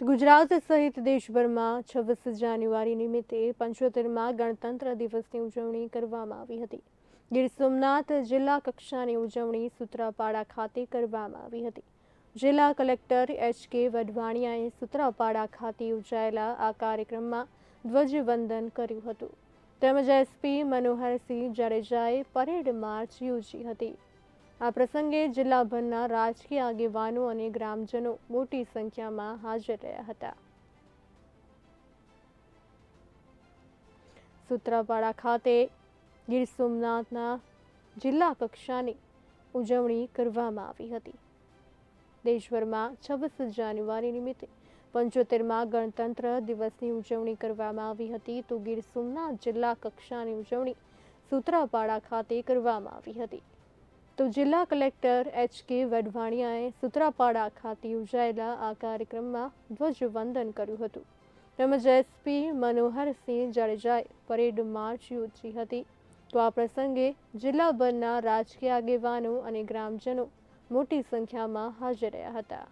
ગુજરાત સહિત દેશભરમાં છવ્વીસ જાન્યુઆરી નિમિત્તે પંચોતેરમાં ગણતંત્ર દિવસની ઉજવણી કરવામાં આવી હતી. ગીર સોમનાથ જિલ્લા કક્ષાની ઉજવણી સૂત્રાપાડા ખાતે કરવામાં આવી હતી. જિલ્લા કલેક્ટર એચ કે વઢવાણિયાએ સૂત્રાપાડા ખાતે યોજાયેલા આ કાર્યક્રમમાં ધ્વજવંદન કર્યું હતું. તેમજ એસપી મનોહરસિંહ જાડેજાએ પરેડ માર્ચ યોજી હતી. આ પ્રસંગે જિલ્લાભરના રાજકીય આગેવાનો અને ગ્રામજનો મોટી સંખ્યામાં હાજર રહ્યા હતા. સૂત્રાપાડા ખાતે ગીર સોમનાથના જિલ્લા કક્ષાની ઉજવણી કરવામાં આવી હતી. દેશભરમાં છવ્વીસ જાન્યુઆરી નિમિત્તે પંચોતેરમાં ગણતંત્ર દિવસની ઉજવણી કરવામાં આવી હતી તો ગીર સોમનાથ જિલ્લા કક્ષાની ઉજવણી સૂત્રાપાડા ખાતે કરવામાં આવી હતી. તો જિલ્લા કલેક્ટર એચ કે વઢવાણિયાએ સુત્રાપાડા ખાતે યોજાયેલા આ કાર્યક્રમમાં ધ્વજવંદન કર્યું હતું. તેમજ એસપી મનોહરસિંહ જાડેજાએ પરેડ માર્ચ યોજી હતી. તો આ પ્રસંગે જિલ્લાભરના રાજકીય આગેવાનો અને ગ્રામજનો મોટી સંખ્યામાં હાજર રહ્યા હતા.